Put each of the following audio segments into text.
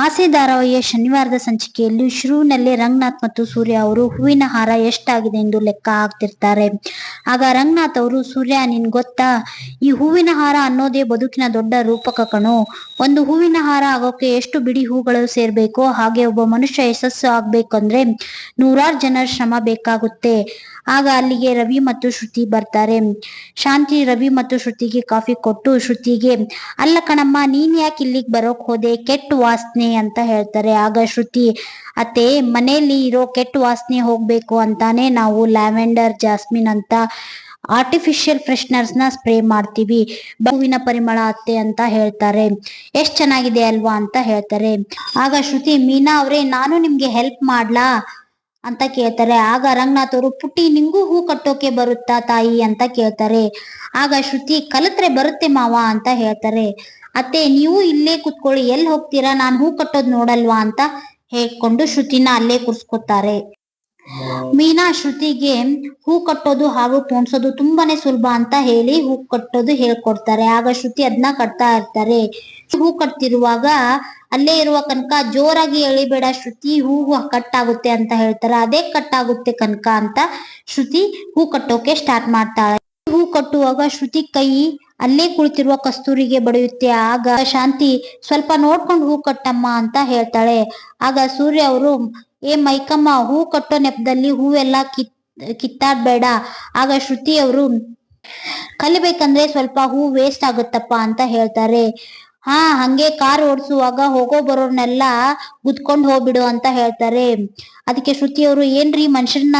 ಆಸೆ ಧಾರಾವಾಹಿಯ ಶನಿವಾರದ ಸಂಚಿಕೆಯಲ್ಲಿ ಶುರುವಿನಲ್ಲಿ ರಂಗನಾಥ್ ಮತ್ತು ಸೂರ್ಯ ಅವರು ಹೂವಿನ ಹಾರ ಎಷ್ಟಾಗಿದೆ ಎಂದು ಲೆಕ್ಕ ಹಾಕ್ತಿರ್ತಾರೆ. ಆಗ ರಂಗನಾಥ್ ಅವರು, ಸೂರ್ಯ ನಿನ್ ಗೊತ್ತಾ? ಈ ಹೂವಿನ ಹಾರ ಅನ್ನೋದೇ ಬದುಕಿನ ದೊಡ್ಡ ರೂಪಕ ಕಣೋ. ಒಂದು ಹೂವಿನ ಹಾರ ಆಗೋಕೆ ಎಷ್ಟು ಬಿಡಿ ಹೂಗಳು ಸೇರ್ಬೇಕೋ, ಹಾಗೆ ಒಬ್ಬ ಮನುಷ್ಯ ಯಶಸ್ಸು ಆಗ್ಬೇಕಂದ್ರೆ ನೂರಾರು ಜನರ ಶ್ರಮ ಬೇಕಾಗುತ್ತೆ. ಆಗ ಅಲ್ಲಿಗೆ ರವಿ ಮತ್ತು ಶ್ರುತಿ ಬರ್ತಾರೆ. ಶಾಂತಿ ರವಿ ಮತ್ತು ಶ್ರುತಿಗೆ ಕಾಫಿ ಕೊಟ್ಟು ಶ್ರುತಿಗೆ, ಅಲ್ಲ ಕಣಮ್ಮ, ನೀನ್ ಯಾಕೆ ಇಲ್ಲಿಗೆ ಬರೋಕ್ ಹೋದೆ? ಕೆಟ್ಟ ವಾಸನೆ ಅಂತ ಹೇಳ್ತಾರೆ. ಆಗ ಶ್ರುತಿ, ಅತ್ತೆ ಮನೆಯಲ್ಲಿ ಇರೋ ಕೆಟ್ಟ ವಾಸನೆ ಹೋಗ್ಬೇಕು ಅಂತಾನೆ ನಾವು ಲ್ಯಾವೆಂಡರ್, ಜಾಸ್ಮಿನ್ ಅಂತ ಆರ್ಟಿಫಿಷಿಯಲ್ ಫ್ರೆಶ್ನರ್ಸ್ನ ಸ್ಪ್ರೇ ಮಾಡ್ತೀವಿ. ಹೂವಿನ ಪರಿಮಳ ಅತ್ತೆ ಅಂತ ಹೇಳ್ತಾರೆ. ಎಷ್ಟ್ ಚೆನ್ನಾಗಿದೆ ಅಲ್ವಾ ಅಂತ ಹೇಳ್ತಾರೆ. ಆಗ ಶ್ರುತಿ, ಮೀನಾ ಅವ್ರೆ, ನಾನು ನಿಮ್ಗೆ ಹೆಲ್ಪ್ ಮಾಡ್ಲಾ? ಅಂತ ಕೇಳ್ತಾರೆ. ಆಗ ರಂಗನಾಥ್ ಅವರು ಪುಟ್ಟಿ, ನಿಂಗೂ ಹೂ ಕಟ್ಟೋಕೆ ಬರುತ್ತಾ ತಾಯಿ? ಅಂತ ಕೇಳ್ತಾರೆ. ಆಗ ಶ್ರುತಿ, ಕಲತ್ರೆ ಬರುತ್ತೆ ಮಾವ ಅಂತ ಹೇಳ್ತಾರೆ. ಅತ್ತೆ, ನೀವು ಇಲ್ಲೇ ಕುತ್ಕೊಳ್ಳಿ, ಎಲ್ಲಿ ಹೋಗ್ತೀರಾ? ನಾನ್ ಹೂ ಕಟ್ಟೋದ್ ನೋಡಲ್ವಾ ಅಂತ ಹೇಳ್ಕೊಂಡು ಶ್ರುತಿನ ಅಲ್ಲೇ ಕೂರ್ಸ್ಕೊತಾರೆ. ಮೀನಾ ಶ್ರುತಿಗೆ ಹೂ ಕಟ್ಟೋದು ಹಾಗೂ ಪೋಣಿಸೋದು ತುಂಬಾನೇ ಸುಲಭ ಅಂತ ಹೇಳಿ ಹೂ ಕಟ್ಟೋದು ಹೇಳ್ಕೊಡ್ತಾರೆ. ಆಗ ಶ್ರುತಿ ಅದನ್ನ ಕಟ್ತಾ ಇರ್ತಾರೆ. ಹೂ ಕಟ್ತಿರುವಾಗ ಅಲ್ಲೇ ಇರುವ ಕನಕ ಜೋರಾಗಿ ಎಳಿಬೇಡ ಶ್ರುತಿ, ಹೂ ಕಟ್ ಆಗುತ್ತೆ ಅಂತ ಹೇಳ್ತಾರೆ. ಅದೇ ಕಟ್ ಆಗುತ್ತೆ ಕನಕ ಅಂತ ಶ್ರುತಿ ಹೂ ಕಟ್ಟೋಕೆ ಸ್ಟಾರ್ಟ್ ಮಾಡ್ತಾಳೆ. ಹೂ ಕಟ್ಟುವಾಗ ಶ್ರುತಿ ಕೈ ಅಲ್ಲೇ ಕುಳಿತಿರುವ ಕಸ್ತೂರಿಗೆ ಬಡಿಯುತ್ತೆ. ಆಗ ಶಾಂತಿ, ಸ್ವಲ್ಪ ನೋಡ್ಕೊಂಡು ಹೂ ಕಟ್ಟಮ್ಮ ಅಂತ ಹೇಳ್ತಾಳೆ. ಆಗ ಸೂರ್ಯ ಅವರು, ಏ ಮೈಕಮ್ಮ, ಹೂ ಕಟ್ಟೋ ನೆಪದಲ್ಲಿ ಹೂವೆಲ್ಲ ಕಿತ್, ಕಿತ್ತಾಡ್ಬೇಡ ಆಗ ಶ್ರುತಿ ಅವರು, ಕಲಿಬೇಕಂದ್ರೆ ಸ್ವಲ್ಪ ಹೂ ವೇಸ್ಟ್ ಆಗುತ್ತಪ್ಪ ಅಂತ ಹೇಳ್ತಾರೆ. ಹಾ, ಹಂಗೆ ಕಾರ್ ಓಡಿಸುವಾಗ ಹೋಗೋ ಬರೋರ್ನೆಲ್ಲ ಗುದ್ಕೊಂಡ್ ಹೋಗ್ಬಿಡು ಅಂತ ಹೇಳ್ತಾರೆ. ಅದಕ್ಕೆ ಶ್ರುತಿ ಅವರು, ಏನ್ರಿ ಮನುಷ್ಯರನ್ನ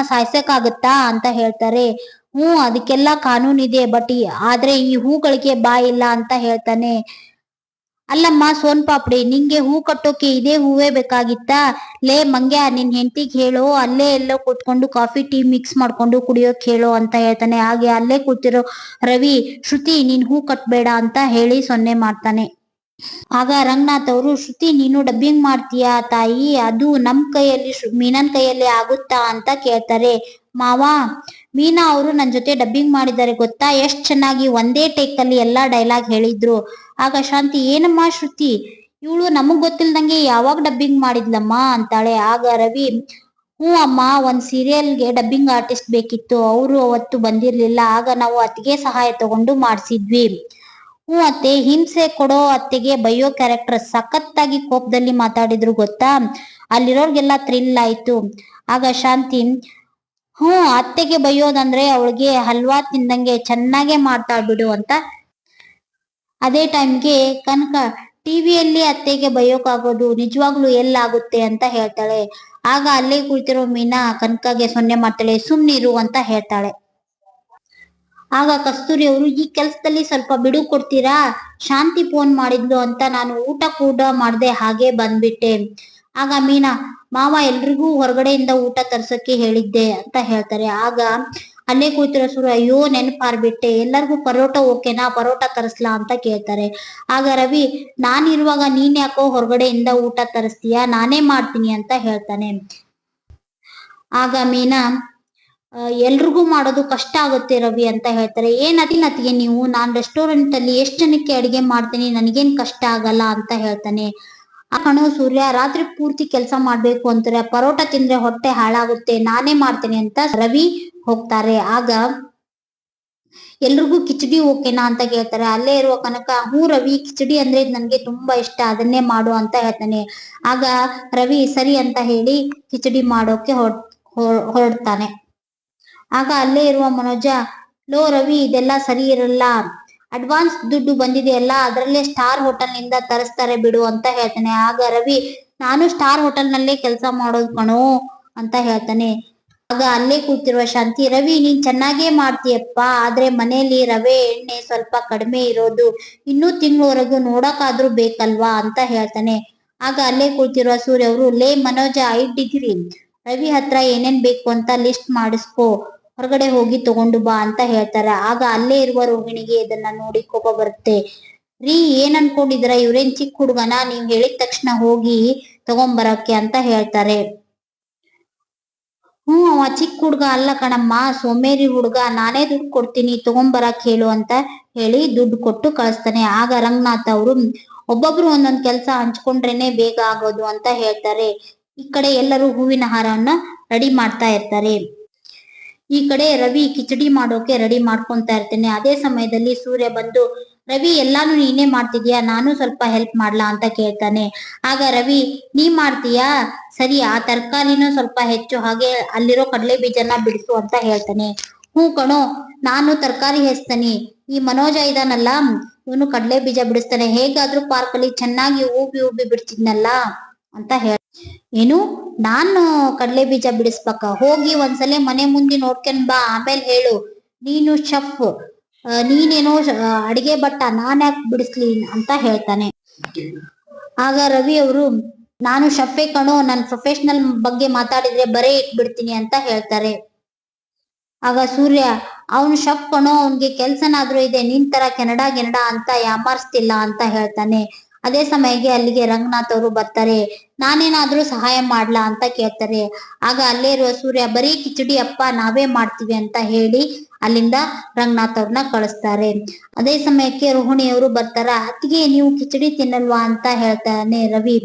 ಆಗುತ್ತಾ ಅಂತ ಹೇಳ್ತಾರೆ. ಹ್ಮ್ ಅದಕ್ಕೆಲ್ಲ ಕಾನೂನ್ ಇದೆ ಬಟ್ ಆದ್ರೆ ಈ ಹೂಗಳಿಗೆ ಬಾ ಬಾಯಿಲ್ಲ ಅಂತ ಹೇಳ್ತಾನೆ. ಅಲ್ಲಮ್ಮ, ಸೋನ್ ಪಾಪಡಿ, ನಿಂಗೆ ಹೂ ಕಟ್ಟೋಕೆ ಇದೇ ಹೂವೇ ಬೇಕಾಗಿತ್ತಾ? ಲೇ ಮಂಗ್ಯ, ನಿನ್ ಹೆಂಡತಿಗ್ ಹೇಳೋ, ಅಲ್ಲೇ ಎಲ್ಲೋ ಕೂತ್ಕೊಂಡು ಕಾಫಿ, ಟೀ ಮಿಕ್ಸ್ ಮಾಡ್ಕೊಂಡು ಕುಡಿಯೋಕ್ ಹೇಳೋ ಅಂತ ಹೇಳ್ತಾನೆ. ಹಾಗೆ ಅಲ್ಲೇ ಕೂತಿರೋ ರವಿ, ಶ್ರುತಿ, ನೀನ್ ಹೂ ಕಟ್ಬೇಡ ಅಂತ ಹೇಳಿ ಸೊನ್ನೆ ಮಾಡ್ತಾನೆ. ಆಗ ರಂಗನಾಥ್ ಅವರು, ಶ್ರುತಿ, ನೀನು ಡಬ್ಬಿಂಗ್ ಮಾಡ್ತೀಯಾ ತಾಯಿ? ಅದು ನಮ್ ಕೈಯಲ್ಲಿ ಮೀನನ್ ಕೈಯಲ್ಲಿ ಆಗುತ್ತಾ ಅಂತ ಕೇಳ್ತಾರೆ. ಮಾವ, ಮೀನಾ ಅವರು ನನ್ ಜೊತೆ ಡಬ್ಬಿಂಗ್ ಮಾಡಿದ್ದಾರೆ ಗೊತ್ತಾ? ಎಷ್ಟ್ ಚೆನ್ನಾಗಿ ಒಂದೇ ಟೇಕ್ ಅಲ್ಲಿ ಎಲ್ಲಾ ಡೈಲಾಗ್ ಹೇಳಿದ್ರು. ಆಗ ಶಾಂತಿ, ಏನಮ್ಮ ಶ್ರುತಿ? ಇವಳು ನಮಗ್ ಗೊತ್ತಿಲ್ದಂಗೆ ಯಾವಾಗ ಡಬ್ಬಿಂಗ್ ಮಾಡಿದ್ಲಮ್ಮ? ಅಂತಾಳೆ. ಆಗ ರವಿ, ಹ್ಞೂ ಅಮ್ಮ, ಒಂದ್ ಸೀರಿಯಲ್ಗೆ ಡಬ್ಬಿಂಗ್ ಆರ್ಟಿಸ್ಟ್ ಬೇಕಿತ್ತು. ಅವರು ಅವತ್ತು ಬಂದಿರ್ಲಿಲ್ಲ. ಆಗ ನಾವು ಅತ್ತಿಗೆ ಸಹಾಯ ತಗೊಂಡು ಮಾಡಿಸಿದ್ವಿ. ಹ್ಞೂ ಅತ್ತೆ, ಹಿಂಸೆ ಕೊಡೋ ಅತ್ತೆಗೆ ಬಯೋ ಕ್ಯಾರೆಕ್ಟರ್ ಸಖತ್ತಾಗಿ ಕೋಪದಲ್ಲಿ ಮಾತಾಡಿದ್ರು ಗೊತ್ತಾ? ಅಲ್ಲಿರೋರ್ಗೆಲ್ಲ ಥ್ರಿಲ್ ಆಯ್ತು. ಆಗ ಶಾಂತಿ ಹ್ಞೂ, ಅತ್ತೆಗೆ ಬೈಯೋದಂದ್ರೆ ಅವಳಿಗೆ ಹಲ್ವಾ ತಿಂದಂಗೆ ಚೆನ್ನಾಗೆ ಮಾಡ್ತಾಳ್ ಬಿಡು ಅಂತ. ಅದೇ ಟೈಮ್ಗೆ ಕನಕ ಟಿವಿಯಲ್ಲಿ ಅತ್ತೆಗೆ ಬೈಯೋಕಾಗೋದು ನಿಜವಾಗ್ಲು ಎಲ್ಲಾಗುತ್ತೆ ಅಂತ ಹೇಳ್ತಾಳೆ. ಆಗ ಅಲ್ಲೇ ಕುಳಿತಿರೋ ಮೀನಾ ಕನಕಗೆ ಸೊನ್ನೆ ಮಾಡ್ತಾಳೆ ಸುಮ್ನಿರು ಅಂತ ಹೇಳ್ತಾಳೆ. ಆಗ ಕಸ್ತೂರಿ ಅವರು, ಈ ಕೆಲ್ಸದಲ್ಲಿ ಸ್ವಲ್ಪ ಬಿಡು ಕೊಡ್ತೀರಾ? ಶಾಂತಿ ಫೋನ್ ಮಾಡಿದ್ಲು ಅಂತ ನಾನು ಊಟ ಕೂಡ ಮಾಡ್ದೆ ಹಾಗೆ ಬಂದ್ಬಿಟ್ಟೆ. ಆಗ ಮೀನಾ ಮಾವ ಎಲ್ರಿಗೂ ಹೊರಗಡೆಯಿಂದ ಊಟ ತರ್ಸಕ್ಕೆ ಹೇಳಿದ್ದೆ ಅಂತ ಹೇಳ್ತಾರೆ. ಆಗ ಅಲ್ಲೇ ಕೂತಿರೋ ಸುರು, ಅಯ್ಯೋ, ನೆನಪಾರ್ಬಿಟ್ಟೆ. ಎಲ್ಲರಿಗೂ ಪರೋಟ ಓಕೆನಾ? ಪರೋಟ ತರಿಸ್ಲಾ? ಅಂತ ಕೇಳ್ತಾರೆ. ಆಗ ರವಿ ನಾನಿರುವಾಗ ನೀನ್ ಯಾಕೋ ಹೊರಗಡೆಯಿಂದ ಊಟ ತರಿಸ್ತೀಯ? ನಾನೇ ಮಾಡ್ತೀನಿ ಅಂತ ಹೇಳ್ತಾನೆ. ಆಗ ಮೀನಾ ಎಲ್ರಿಗೂ ಮಾಡೋದು ಕಷ್ಟ ಆಗುತ್ತೆ ರವಿ ಅಂತ ಹೇಳ್ತಾರೆ. ಏನ್ ಅತಿಗೆ ನೀವು? ನಾನ್ ರೆಸ್ಟೋರೆಂಟ್ ಅಲ್ಲಿ ಎಷ್ಟ್ ಜನಕ್ಕೆ ಅಡಿಗೆ ಮಾಡ್ತೀನಿ? ನನಗೇನ್ ಕಷ್ಟ ಆಗಲ್ಲ? ಅಂತ ಹೇಳ್ತಾನೆ. ಆ ಕಣೋ ಸೂರ್ಯ, ರಾತ್ರಿ ಪೂರ್ತಿ ಕೆಲಸ ಮಾಡ್ಬೇಕು ಅಂತಾರೆ. ಪರೋಟ ತಿಂದ್ರೆ ಹೊಟ್ಟೆ ಹಾಳಾಗುತ್ತೆ. ನಾನೇ ಮಾಡ್ತೇನೆ ಅಂತ ರವಿ ಹೋಗ್ತಾರೆ. ಆಗ ಎಲ್ರಿಗೂ ಕಿಚಡಿ ಓಕೆನಾ ಅಂತ ಕೇಳ್ತಾರೆ. ಅಲ್ಲೇ ಇರುವ ಕನಕ, ಹ್ಞೂ ರವಿ, ಕಿಚಡಿ ಅಂದ್ರೆ ನನ್ಗೆ ತುಂಬಾ ಇಷ್ಟ. ಅದನ್ನೇ ಮಾಡು ಅಂತ ಹೇಳ್ತಾನೆ. ಆಗ ರವಿ, ಸರಿ ಅಂತ ಹೇಳಿ ಕಿಚಡಿ ಮಾಡೋಕೆ ಹೊರ್- ಹೊರಡ್ತಾನೆ. ಆಗ ಅಲ್ಲೇ ಇರುವ ಮನೋಜ, ಲೋ ರವಿ, ಇದೆಲ್ಲ ಸರಿ ಇರಲ್ಲ. ಅಡ್ವಾನ್ಸ್ ದುಡ್ಡು ಬಂದಿದೆಯಲ್ಲ ಅದರಲ್ಲೇ ಸ್ಟಾರ್ ಹೋಟೆಲ್ನಿಂದ ತರಿಸ್ತಾರೆ ಬಿಡು ಅಂತ ಹೇಳ್ತಾನೆ. ಆಗ ರವಿ, ನಾನು ಸ್ಟಾರ್ ಹೋಟೆಲ್ ನಲ್ಲೇ ಕೆಲಸ ಮಾಡೋದು ಕಣು ಅಂತ ಹೇಳ್ತಾನೆ. ಆಗ ಅಲ್ಲೇ ಕೂತಿರುವ ಶಾಂತಿ, ರವಿ, ನೀನ್ ಚೆನ್ನಾಗೇ ಮಾಡ್ತೀಯಪ್ಪ, ಆದ್ರೆ ಮನೆಯಲ್ಲಿ ರವೆ ಎಣ್ಣೆ ಸ್ವಲ್ಪ ಕಡಿಮೆ ಇರೋದು. ಇನ್ನೂ ತಿಂಗಳವರೆಗೂ ನೋಡಕ್ಕಾದ್ರೂ ಬೇಕಲ್ವಾ? ಅಂತ ಹೇಳ್ತಾನೆ. ಆಗ ಅಲ್ಲೇ ಕೂತಿರುವ ಸೂರ್ಯ ಅವರು, ಲೇ ಮನೋಜ, ಐದ್ ಡಿಗ್ರಿ ರವಿ ಹತ್ರ ಏನೇನ್ ಬೇಕು ಅಂತ ಲಿಸ್ಟ್ ಮಾಡಿಸ್ಕೋ. ಹೊರಗಡೆ ಹೋಗಿ ತಗೊಂಡು ಬಾ ಅಂತ ಹೇಳ್ತಾರೆ. ಆಗ ಅಲ್ಲೇ ಇರುವ ರೋಹಿಣಿಗೆ ಇದನ್ನ ನೋಡಿ ಕೋಪ ಬರುತ್ತೆ. ರೀ, ಏನ್ ಅನ್ಕೊಂಡಿದ್ರ ಇವ್ರೇನ್ ಚಿಕ್ಕ ಹುಡುಗನ? ನೀವ್ ಹೇಳಿದ ತಕ್ಷಣ ಹೋಗಿ ತಗೊಂಬರಕ್ಕೆ ಅಂತ ಹೇಳ್ತಾರೆ. ಹ್ಮ್, ಅವ ಚಿಕ್ಕ ಹುಡ್ಗ ಅಲ್ಲ ಕಣಮ್ಮ, ಸೋಮೇರಿ ಹುಡ್ಗ. ನಾನೇ ದುಡ್ಡು ಕೊಡ್ತೀನಿ, ತಗೊಂಬರಕ್ ಹೇಳು ಅಂತ ಹೇಳಿ ದುಡ್ಡು ಕೊಟ್ಟು ಕಳಿಸ್ತಾನೆ. ಆಗ ರಂಗನಾಥ್ ಅವರು, ಒಬ್ಬೊಬ್ರು ಒಂದೊಂದ್ ಕೆಲಸ ಹಂಚ್ಕೊಂಡ್ರೇನೆ ಬೇಗ ಆಗೋದು ಅಂತ ಹೇಳ್ತಾರೆ. ಈ ಕಡೆ ಎಲ್ಲರೂ ಹೂವಿನ ಹಾರವನ್ನ ರೆಡಿ ಮಾಡ್ತಾ ಇರ್ತಾರೆ. ಈ ಕಡೆ ರವಿ ಕಿಚಡಿ ಮಾಡೋಕೆ ರೆಡಿ ಮಾಡ್ಕೊಂತಾ ಇರ್ತಾನೆ. ಅದೇ ಸಮಯದಲ್ಲಿ ಸೂರ್ಯ ಬಂದು, ರವಿ, ಎಲ್ಲಾನು ನೀನೇ ಮಾಡ್ತಿದ್ಯಾ? ನಾನು ಸ್ವಲ್ಪ ಹೆಲ್ಪ್ ಮಾಡ್ಲಾ? ಅಂತ ಕೇಳ್ತಾನೆ. ಆಗ ರವಿ, ನೀ ಮಾಡ್ತೀಯಾ? ಸರಿ, ಆ ತರಕಾರಿನೂ ಸ್ವಲ್ಪ ಹೆಚ್ಚು, ಹಾಗೆ ಅಲ್ಲಿರೋ ಕಡಲೆ ಬೀಜನ ಬಿಡಿಸು, ಅಂತ ಹೇಳ್ತಾನೆ. ಹ್ಞೂ ಕಣೋ, ನಾನು ತರಕಾರಿ ಹೆಚ್ತಾನೆ. ಈ ಮನೋಜ ಇದಾನಲ್ಲ, ಇವನು ಕಡಲೆ ಬೀಜ ಬಿಡಿಸ್ತಾನೆ. ಹೇಗಾದ್ರೂ ಪಾರ್ಕ್ ಅಲ್ಲಿ ಚೆನ್ನಾಗಿ ಊಬಿ ಊಬಿ ಬಿಡ್ತಿದ್ನಲ್ಲ? ಅಂತ ಹೇಳ ಏನು? ನಾನು ಕಡಲೆ ಬೀಜ ಬಿಡಿಸ್ಬೇಕ. ಹೋಗಿ ಒಂದ್ಸಲ ಮನೆ ಮುಂದೆ ನೋಡ್ಕೊಂಡ್ ಬಾ. ಆಮೇಲೆ ಹೇಳು. ನೀನು ಶಫ್ ನೀನೇನೋ ಅಡಿಗೆ ಭಟ್ಟ. ನಾನ್ ಯಾಕೆ ಬಿಡಿಸ್ಲಿ ಅಂತ ಹೇಳ್ತಾನೆ. ಆಗ ರವಿ ಅವರು, ನಾನು ಶಫೆ ಕಣೋ, ನನ್ ಪ್ರೊಫೆಷನಲ್ ಬಗ್ಗೆ ಮಾತಾಡಿದ್ರೆ ಬರೇ ಇಟ್ಬಿಡ್ತೀನಿ ಅಂತ ಹೇಳ್ತಾರೆ. ಆಗ ಸೂರ್ಯ, ಅವನು ಶಫ್ ಕಣೋ, ಅವನ್ಗೆ ಕೆಲ್ಸನಾದ್ರೂ ಇದೆ. ನಿನ್ ತರ ಕೆನಡಾ ಗೆನಡಾ ಅಂತ ಯಾಮಾರಿಸ್ತಿಲ್ಲ ಅಂತ ಹೇಳ್ತಾನೆ. ಅದೇ ಸಮಯಕ್ಕೆ ಅಲ್ಲಿಗೆ ರಂಗನಾಥ್ ಅವರು ಬರ್ತಾರೆ. ನಾನೇನಾದ್ರೂ ಸಹಾಯ ಮಾಡ್ಲಾ ಅಂತ ಕೇಳ್ತಾರೆ. ಆಗ ಅಲ್ಲೇ ಇರುವ ಸೂರ್ಯ, ಬರೀ ಕಿಚಡಿ ಅಪ್ಪ, ನಾವೇ ಮಾಡ್ತೀವಿ ಅಂತ ಹೇಳಿ ಅಲ್ಲಿಂದ ರಂಗನಾಥ್ ಅವ್ರನ್ನ ಕಳಿಸ್ತಾರೆ. ಅದೇ ಸಮಯಕ್ಕೆ ರೋಹಿಣಿ ಅವರು ಬರ್ತಾರ, ಅತ್ತಿಗೆ ನೀವು ಕಿಚಡಿ ತಿನ್ನಲ್ವಾ ಅಂತ ಹೇಳ್ತಾನೆ ರವಿ.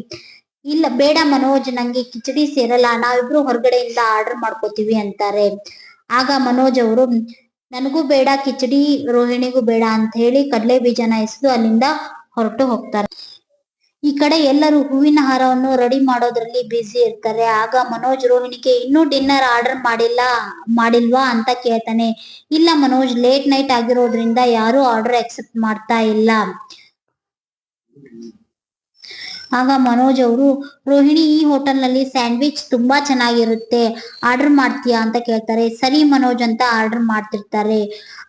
ಇಲ್ಲ, ಬೇಡ ಮನೋಜ್, ನಂಗೆ ಕಿಚಡಿ ಸೇರಲ್ಲ, ನಾವಿಬ್ರು ಹೊರಗಡೆಯಿಂದ ಆರ್ಡರ್ ಮಾಡ್ಕೋತೀವಿ ಅಂತಾರೆ. ಆಗ ಮನೋಜ್ ಅವರು, ನನಗೂ ಬೇಡ, ಕಿಚಡಿ ರೋಹಿಣಿಗೂ ಬೇಡ ಅಂತ ಹೇಳಿ ಕಡಲೆ ಬೀಜನ ಎಸೆದು ಅಲ್ಲಿಂದ ಹೊರಟು ಹೋಗ್ತಾರೆ. ಈ ಕಡೆ ಎಲ್ಲರೂ ಹೂವಿನ ಹಾರವನ್ನು ರೆಡಿ ಮಾಡೋದ್ರಲ್ಲಿ ಬ್ಯುಸಿ ಇರ್ತಾರೆ. ಆಗ ಮನೋಜ್ ರೋಹಿಣಿಗೆ, ಇನ್ನೂ ಡಿನ್ನರ್ ಆರ್ಡರ್ ಮಾಡಿಲ್ಲ, ಮಾಡಿಲ್ವಾ? ಅಂತ ಕೇಳ್ತಾನೆ. ಇಲ್ಲ ಮನೋಜ್, ಲೇಟ್ ನೈಟ್ ಆಗಿರೋದ್ರಿಂದ ಯಾರು ಆರ್ಡರ್ ಅಕ್ಸೆಪ್ಟ್ ಮಾಡ್ತಾ ಇಲ್ಲ. ಆಗ ಮನೋಜ್ ಅವರು, ರೋಹಿಣಿ, ಈ ಹೋಟೆಲ್ನಲ್ಲಿ ಸ್ಯಾಂಡ್ವಿಚ್ ತುಂಬಾ ಚೆನ್ನಾಗಿರುತ್ತೆ. ಆರ್ಡರ್ ಮಾಡ್ತೀಯಾ? ಅಂತ ಕೇಳ್ತಾರೆ. ಸರಿ ಮನೋಜ್ ಅಂತ ಆರ್ಡರ್ ಮಾಡ್ತಿರ್ತಾರೆ.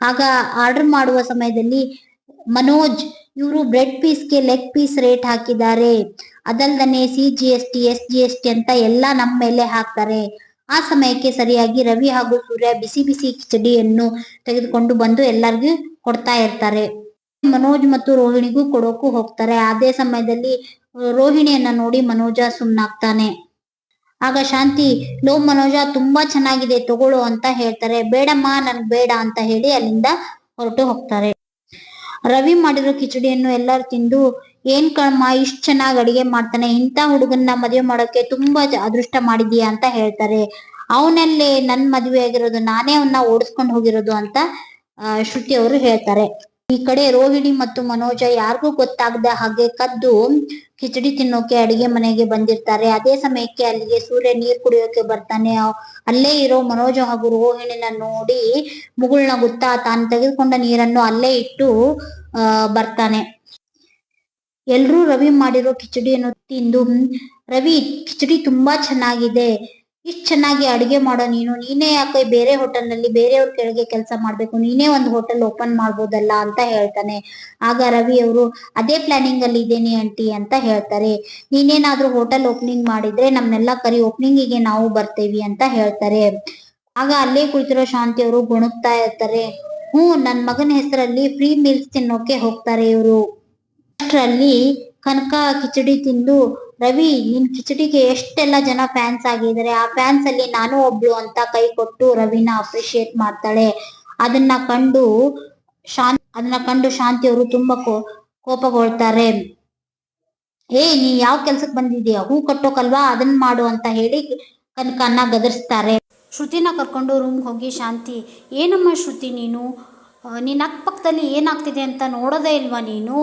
ಆಗ ಆರ್ಡರ್ ಮಾಡುವ ಸಮಯದಲ್ಲಿ ಮನೋಜ್ ಇವರು ಬ್ರೆಡ್ ಪೀಸ್ಗೆ ಲೆಗ್ ಪೀಸ್ ರೇಟ್ ಹಾಕಿದ್ದಾರೆ. ಅದಲ್ದನೆ ಸಿ ಜಿ ಎಸ್ ಟಿ ಅಂತ ಎಲ್ಲ ನಮ್ಮ ಮೇಲೆ ಹಾಕ್ತಾರೆ. ಆ ಸಮಯಕ್ಕೆ ಸರಿಯಾಗಿ ರವಿ ಹಾಗೂ ಸೂರ್ಯ ಬಿಸಿ ಬಿಸಿ ಕಿಚಡಿಯನ್ನು ತೆಗೆದುಕೊಂಡು ಬಂದು ಎಲ್ಲರಿಗೂ ಕೊಡ್ತಾ ಇರ್ತಾರೆ. ಮನೋಜ್ ಮತ್ತು ರೋಹಿಣಿಗೂ ಕೊಡೋಕು ಹೋಗ್ತಾರೆ. ಅದೇ ಸಮಯದಲ್ಲಿ ರೋಹಿಣಿಯನ್ನ ನೋಡಿ ಮನೋಜ ಸುಮ್ನಾಗ್ತಾನೆ. ಆಗ ಶಾಂತಿ, ಲೋ ಮನೋಜ ತುಂಬಾ ಚೆನ್ನಾಗಿದೆ, ತಗೊಳ್ಳು ಅಂತ ಹೇಳ್ತಾರೆ. ಬೇಡಮ್ಮ, ನನ್ಗೆ ಬೇಡ ಅಂತ ಹೇಳಿ ಅಲ್ಲಿಂದ ಹೊರಟು ಹೋಗ್ತಾರೆ. ರವಿ ಮಾಡಿರೋ ಕಿಚಡಿಯನ್ನು ಎಲ್ಲರೂ ತಿಂದು, ಏನ್ ಕಣಮ್ಮ, ಇಷ್ಟ್ ಚೆನ್ನಾಗಿ ಅಡಿಗೆ ಮಾಡ್ತಾನೆ ಇಂತ ಹುಡುಗನ್ನ ಮದುವೆ ಮಾಡೋಕೆ ತುಂಬಾ ಅದೃಷ್ಟ ಮಾಡಿದೀಯ ಅಂತ ಹೇಳ್ತಾರೆ. ಅವನಲ್ಲೇ ನನ್ ಮದುವೆ ಆಗಿರೋದು ನಾನೇ ಅವನ್ನ ಓಡಿಸ್ಕೊಂಡು ಹೋಗಿರೋದು ಅಂತ ಶ್ರುತಿ ಅವರು ಹೇಳ್ತಾರೆ. ಈ ಕಡೆ ರೋಹಿಣಿ ಮತ್ತು ಮನೋಜ ಯಾರಿಗೂ ಗೊತ್ತಾಗದ ಹಾಗೆ ಕದ್ದು ಕಿಚಡಿ ತಿನ್ನೋಕೆ ಅಡಿಗೆ ಮನೆಗೆ ಬಂದಿರ್ತಾರೆ. ಅದೇ ಸಮಯಕ್ಕೆ ಅಲ್ಲಿಗೆ ಸೂರ್ಯ ನೀರ್ ಕುಡಿಯೋಕೆ ಬರ್ತಾನೆ. ಅಲ್ಲೇ ಇರೋ ಮನೋಜ ಹಾಗೂ ರೋಹಿಣಿನ ನೋಡಿ ಮುಗುಳ್ನ ಗುತ್ತಾ ತಾನು ತೆಗೆದುಕೊಂಡ ನೀರನ್ನು ಅಲ್ಲೇ ಇಟ್ಟು ಬರ್ತಾನೆ. ಎಲ್ರೂ ರವಿ ಮಾಡಿರೋ ಕಿಚಡಿಯನ್ನು ತಿಂದು, ರವಿ, ಕಿಚಡಿ ತುಂಬಾ ಚೆನ್ನಾಗಿದೆ. ಇಷ್ಟ್ ಚೆನ್ನಾಗಿ ಅಡುಗೆ ಮಾಡೋ ನೀನು, ನೀನೇ ಯಾಕೆ ಬೇರೆ ಹೋಟೆಲ್ನಲ್ಲಿ ಬೇರೆಯವ್ರ ಕೆಳಗೆ ಕೆಲಸ ಮಾಡ್ಬೇಕು, ನೀನೇ ಒಂದು ಹೋಟೆಲ್ ಓಪನ್ ಮಾಡ್ಬೋದಲ್ಲ ಅಂತ ಹೇಳ್ತಾನೆ. ಆಗ ರವಿ ಅವರು, ಅದೇ ಪ್ಲಾನಿಂಗ್ ಅಲ್ಲಿ ಇದ್ದೇನೆ ಆಂಟಿ ಅಂತ ಹೇಳ್ತಾರೆ. ನೀನೇನಾದ್ರೂ ಹೋಟೆಲ್ ಓಪನಿಂಗ್ ಮಾಡಿದ್ರೆ ನಮ್ನೆಲ್ಲ ಕರಿ ಓಪನಿಂಗಿಗೆ ನಾವು ಬರ್ತೇವಿ ಅಂತ ಹೇಳ್ತಾರೆ. ಆಗ ಅಲ್ಲೇ ಕುಳಿತಿರೋ ಶಾಂತಿ ಅವರು ಗುಣಗ್ತಾ ಇರ್ತಾರೆ. ಹ್ಮ್ ನನ್ ಮಗನ ಹೆಸರಲ್ಲಿ ಫ್ರೀ ಮೀಲ್ಸ್ ತಿನ್ನೋಕೆ ಹೋಗ್ತಾರೆ ಇವರು. ಅಷ್ಟರಲ್ಲಿ ಕನಕ ಕಿಚಡಿ ತಿಂದು ರವಿ, ನಿನ್ ಕಿಚಡಿಗೆ ಎಷ್ಟೆಲ್ಲ ಜನ ಫ್ಯಾನ್ಸ್ ಆಗಿದ್ದಾರೆ ಆ ಫ್ಯಾನ್ಸ್ ಅಲ್ಲಿ ನಾನು ಒಬ್ಳು ಅಂತ ಕೈ ಕೊಟ್ಟು ರವಿನ ಅಪ್ರಿಶಿಯೇಟ್ ಮಾಡ್ತಾಳೆ. ಅದನ್ನ ಕಂಡು ಶಾಂತ್ ಅದನ್ನ ಕಂಡು ಶಾಂತಿ ಅವರು ತುಂಬಾ ಕೋಪಗೊಳ್ತಾರೆ. ಏ ನೀ ಯಾವ ಕೆಲ್ಸಕ್ ಬಂದಿದ್ಯಾ? ಹೂ ಕಟ್ಟೋಕಲ್ವಾ? ಅದನ್ನ ಮಾಡು ಅಂತ ಹೇಳಿ ಕನಕನ್ನ ಗದರ್ಸ್ತಾರೆ. ಶ್ರುತಿನ ಕರ್ಕೊಂಡು ರೂಮ್ ಹೋಗಿ, ಶಾಂತಿ, ಏನಮ್ಮ ಶ್ರುತಿ ನೀನು? ನಿನ್ನ ಅಕ್ಕಪಕ್ಕದಲ್ಲಿ ಏನಾಗ್ತಿದೆ ಅಂತ ನೋಡೋದೇ ಇಲ್ವಾ ನೀನು?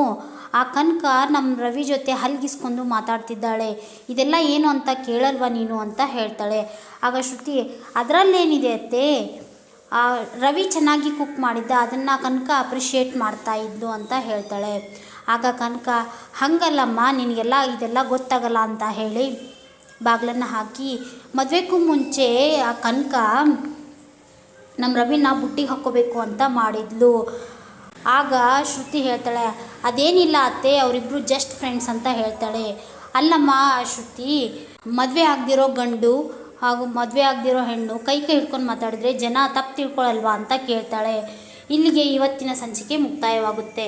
ಆ ಕನಕ ನಮ್ಮ ರವಿ ಜೊತೆ ಹಲ್ಗಿಸ್ಕೊಂಡು ಮಾತಾಡ್ತಿದ್ದಾಳೆ. ಇದೆಲ್ಲ ಏನು ಅಂತ ಕೇಳಲ್ವಾ ನೀನು ಅಂತ ಹೇಳ್ತಾಳೆ. ಆಗ ಶ್ರುತಿ, ಅದರಲ್ಲೇನಿದೆ ಅತ್ತೆ? ರವಿ ಚೆನ್ನಾಗಿ ಕುಕ್ ಮಾಡಿದ್ದ, ಅದನ್ನು ಕನಕ ಅಪ್ರಿಷಿಯೇಟ್ ಮಾಡ್ತಾ ಇದ್ಲು ಅಂತ ಹೇಳ್ತಾಳೆ. ಆಗ ಕನಕ, ಹಂಗಲ್ಲಮ್ಮ, ನಿನಗೆಲ್ಲ ಇದೆಲ್ಲ ಗೊತ್ತಾಗಲ್ಲ ಅಂತ ಹೇಳಿ ಬಾಗಿಲನ್ನು ಹಾಕಿ, ಮದುವೆಗೂ ಮುಂಚೆ ಆ ಕನಕ ನಮ್ಮ ರವಿನ ಬುಟ್ಟಿಗೆ ಹಾಕ್ಕೋಬೇಕು ಅಂತ ಮಾಡಿದ್ಲು. ಆಗ ಶ್ರುತಿ ಹೇಳ್ತಾಳೆ ಅದೇನಿಲ್ಲ ಅತ್ತೆ ಅವರಿಬ್ಬರು ಜಸ್ಟ್ ಫ್ರೆಂಡ್ಸ್ ಅಂತ ಹೇಳ್ತಾಳೆ. ಅಲ್ಲಮ್ಮ, ಶ್ರುತಿ, ಮದುವೆ ಆಗದಿರೋ ಗಂಡು ಹಾಗೂ ಮದುವೆ ಆಗದಿರೋ ಹೆಣ್ಣು ಕೈ ಕೈ ಹಿಡ್ಕೊಂಡು ಮಾತಾಡಿದ್ರೆ ಜನ ತಪ್ಪು ತಿಳ್ಕೊಳ್ಳಲ್ವಾ ಅಂತ ಕೇಳ್ತಾಳೆ. ಇಲ್ಲಿಗೆ ಇವತ್ತಿನ ಸಂಚಿಕೆ ಮುಕ್ತಾಯವಾಗುತ್ತೆ.